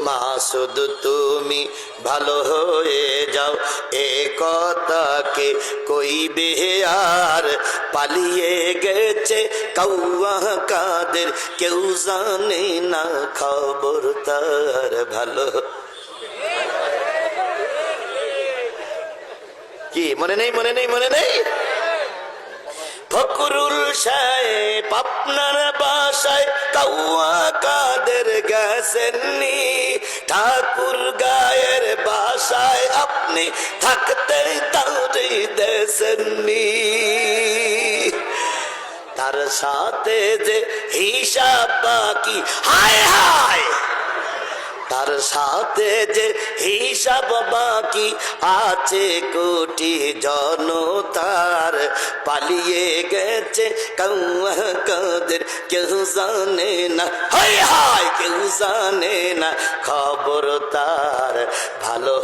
মাসুদ, তুমি ভালো হয়ে যাও। এ কথাকে কইবে আর পালিয়ে গেছে কৌয়া কাদের, কেউ জানে না খবর তার ভালো। কি, মনে নেই মনে নেই মনে নেই? ফকরুল সাহেব আপনার বাসায় কাউয়া গেছেননি। ঠাকুর গায়ের বাসায় আপনি থাকতে তাuri দেশেননি তার সাথে যে হিসাব বাকি, হায় হায়! তার সাথে যে হিসাব বাকি আছে কোটি জনতার। পালিয়ে গেছে কাদের কেউ জানে না। হায় হায়! কেউ জানে না খবর তার। ভালো